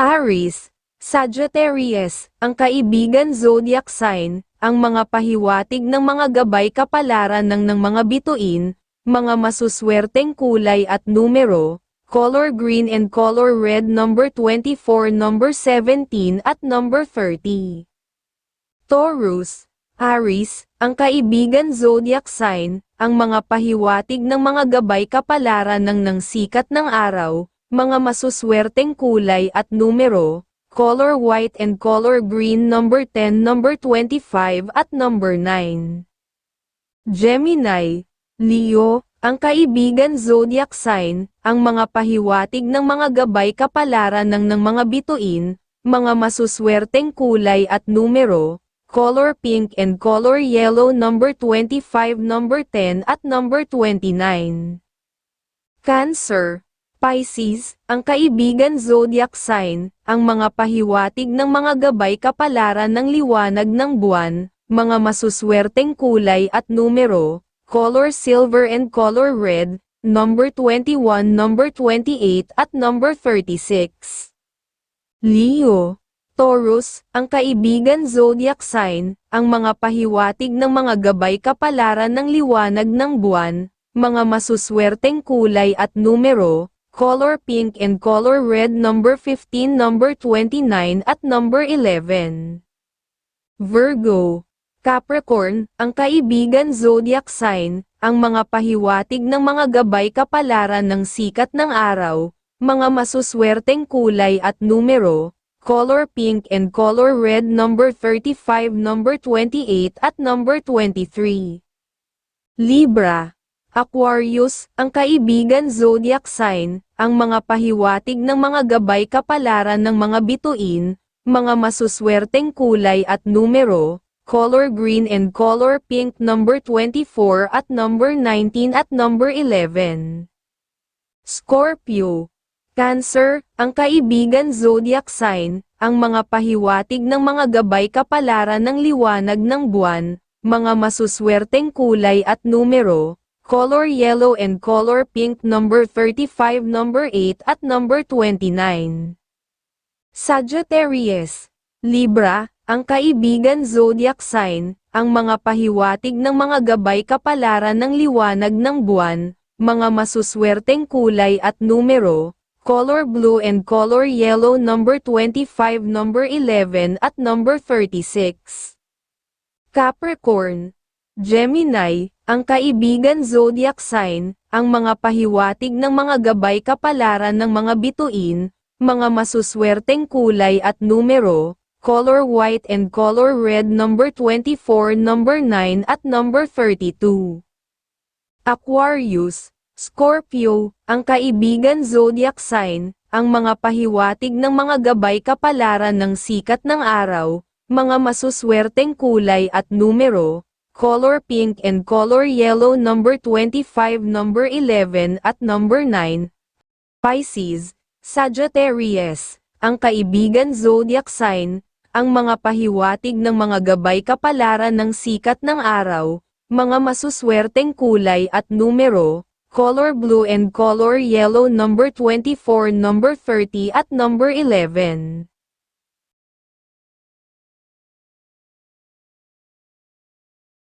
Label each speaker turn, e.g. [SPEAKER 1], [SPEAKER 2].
[SPEAKER 1] Aries, Sagittarius, ang kaibigan zodiac sign, ang mga pahiwatig ng mga gabay kapalaran ng ng mga bituin, mga masuswerteng kulay at numero, color green and color red number 24, number 17 at number 30. Taurus, Aries, ang kaibigan zodiac sign, ang mga pahiwatig ng mga gabay kapalaran ng ng sikat ng araw, mga masuswerteng kulay at numero, color white and color green number 10, number 25 at number 9. Gemini, Leo, ang kaibigan zodiac sign, ang mga pahiwatig ng mga gabay kapalaran ng ng mga bituin, mga masuswerteng kulay at numero, color pink and color yellow number 25, number 10 at number 29. Cancer, Pisces, ang kaibigan zodiac sign, ang mga pahiwatig ng mga gabay kapalaran ng liwanag ng buwan, mga masuswerteng kulay at numero, color silver and color red, number 21, number 28 at number 36. Leo, Taurus, ang kaibigan zodiac sign, ang mga pahiwatig ng mga gabay kapalaran ng liwanag ng buwan, mga masuswerteng kulay at numero, color pink and color red number 15, number 29 at number 11. Virgo, Capricorn, ang kaibigan zodiac sign, ang mga pahiwatig ng mga gabay kapalaran ng sikat ng araw, mga masuswerteng kulay at numero, color pink and color red number 35, number 28 at number 23. Libra, Aquarius, ang kaibigan zodiac sign, ang mga pahiwatig ng mga gabay kapalaran ng mga bituin, mga masuswerteng kulay at numero, color green and color pink number 24 at number 19 at number 11. Scorpio, Cancer, ang kaibigan zodiac sign, ang mga pahiwatig ng mga gabay kapalaran ng liwanag ng buwan, mga masuswerteng kulay at numero, color yellow and color pink number 35, number 8 at number 29. Sagittarius, Libra, ang kaibigan zodiac sign, ang mga pahiwatig ng mga gabay kapalaran ng liwanag ng buwan, mga masuswerteng kulay at numero, color blue and color yellow number 25, number 11 at number 36. Capricorn, Gemini, ang kaibigan zodiac sign, ang mga pahiwatig ng mga gabay kapalaran ng mga bituin, mga masuswerteng kulay at numero, color white and color red number 24, number 9 at number 32. Aquarius, Scorpio, ang kaibigan zodiac sign, ang mga pahiwatig ng mga gabay kapalaran ng sikat ng araw, mga masuswerteng kulay at numero, color pink and color yellow number 25, number 11 at number 9. Pisces, Sagittarius, ang kaibigan zodiac sign, ang mga pahiwatig ng mga gabay kapalaran ng sikat ng araw, mga masuswerteng kulay at numero, color blue and color yellow number 24, number 30 at number 11.